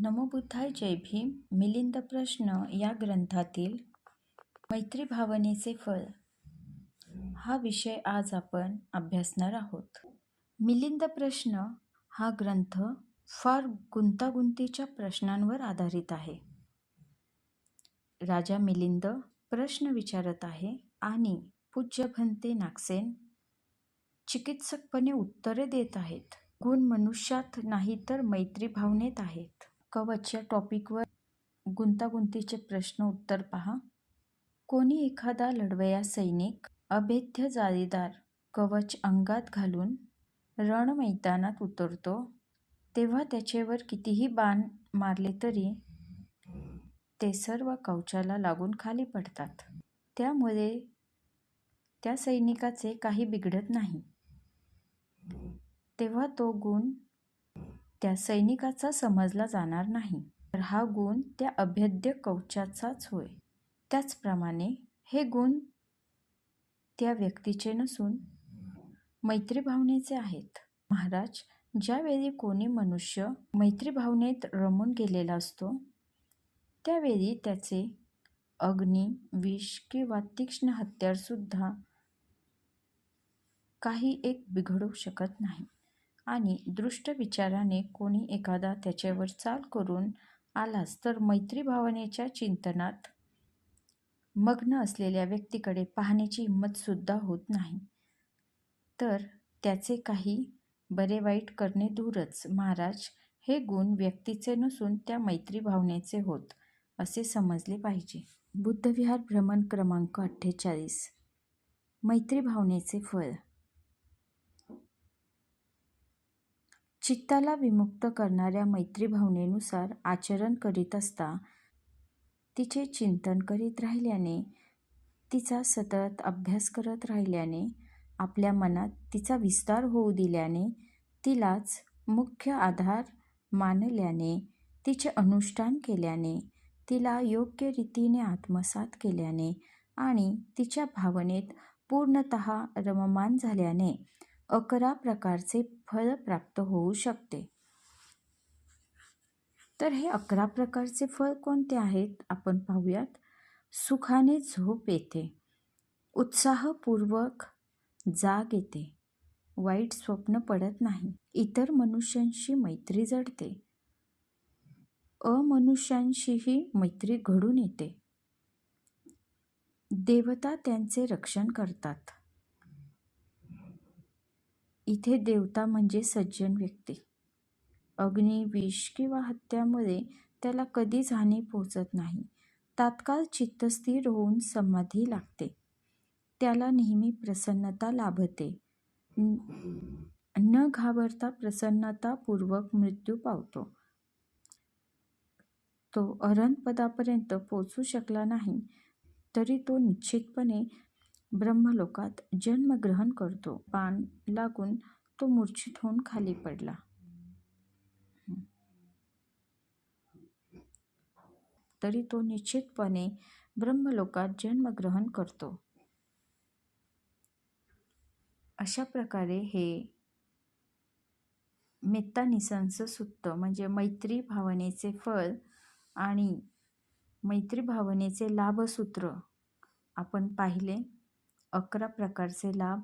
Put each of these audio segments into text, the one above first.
नमोबुद्धाय जय भीम मिलिंद प्रश्न या ग्रंथातील मैत्री भावनेचे फळ. हा विषय आज आपण अभ्यासणार आहोत. मिलिंद प्रश्न हा ग्रंथ फार गुंतागुंतीच्या प्रश्नांवर आधारित आहे. राजा मिलिंद प्रश्न विचारत आहे आणि पूज्य भंते नागसेन चिकित्सकपणे उत्तरे देत आहेत. गुण मनुष्यात नाही तर मैत्री भावनेत आहेत. कवच या टॉपिकवर गुंतागुंतीचे प्रश्न उत्तर पहा. कोणी एखादा लढवया सैनिक अभेद्य जाळीदार कवच अंगात घालून रण मैदानात उतरतो तेव्हा त्याच्यावर कितीही बाण मारले तरी ते सर्व कवचाला लागून खाली पडतात. त्यामुळे त्या सैनिकाचे काही बिघडत नाही. तेव्हा तो गुण त्या सैनिकाचा समजला जाणार नाही. तर हा गुण त्या अभेद्य कवचाचाच होय. त्याचप्रमाणे हे गुण त्या व्यक्तीचे नसून मैत्रीभावनेचे आहेत. महाराज ज्यावेळी कोणी मनुष्य मैत्रीभावनेत रमून गेलेला असतो त्यावेळी त्याचे अग्नी विष किंवा तीक्ष्ण हत्यारसुद्धा काही एक बिघडू शकत नाही. आणि दृष्ट विचाराने कोणी एखादा त्याच्यावर चाल करून आलास तर मैत्री भावनेच्या चिंतनात मग्न असलेल्या व्यक्तीकडे पाहण्याची हिंमतसुद्धा होत नाही. तर त्याचे काही बरे वाईट करणे दूरच. महाराज हे गुण व्यक्तीचे नसून त्या मैत्री भावनेचे होत असे समजले पाहिजे. बुद्धविहार भ्रमण क्रमांक अठ्ठेचाळीस. मैत्री भावनेचे फळ. चित्ताला विमुक्त करणाऱ्या मैत्री भावनेनुसार आचरण करीत असता तिचे चिंतन करीत राहिल्याने तिचा सतत अभ्यास करत राहिल्याने आपल्या मनात तिचा विस्तार होऊ दिल्याने तिलाच मुख्य आधार मानल्याने तिचे अनुष्ठान केल्याने तिला योग्य रीतीने आत्मसात केल्याने आणि तिच्या भावनेत पूर्णत रममान झाल्याने अकरा प्रकारचे फळ प्राप्त होऊ शकते. तर हे अकरा प्रकारचे फळ कोणते आहेत? आपण पाहूयात. सुखाने झोप येते. उत्साहपूर्वक जाग येते. वाईट स्वप्न पडत नाही. इतर मनुष्यांशी मैत्री जडते. अमनुष्यांशीही मैत्री घडून येते. देवता त्यांचे रक्षण करतात. इथे देवता म्हणजे सज्जन व्यक्ती. अग्नी विष किंवा हत्यामुळे त्याला कधीच हानी पोचत नाही. तात्काळ चित्तस्थिर होऊन समाधी लागते. त्याला नेहमी प्रसन्नता लाभते. न घाबरता प्रसन्नतापूर्वक मृत्यू पावतो. तो अरणपदापर्यंत पोचू शकला नाही तरी तो निश्चितपणे ब्रह्मलोकात जन्मग्रहण करतो. पान लागून तो मूर्छित होऊन खाली पडला. तरी तो निश्चितपणे ब्रह्मलोकात जन्मग्रहण करतो. अशा प्रकारे हे मेत्तानिसंस सुत्त म्हणजे मैत्री भावनेचे फळ आणि मैत्री भावनेचे लाभसूत्र आपण पाहिले. अकरा प्रकारचे लाभ.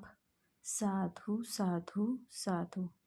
साधू साधू साधू.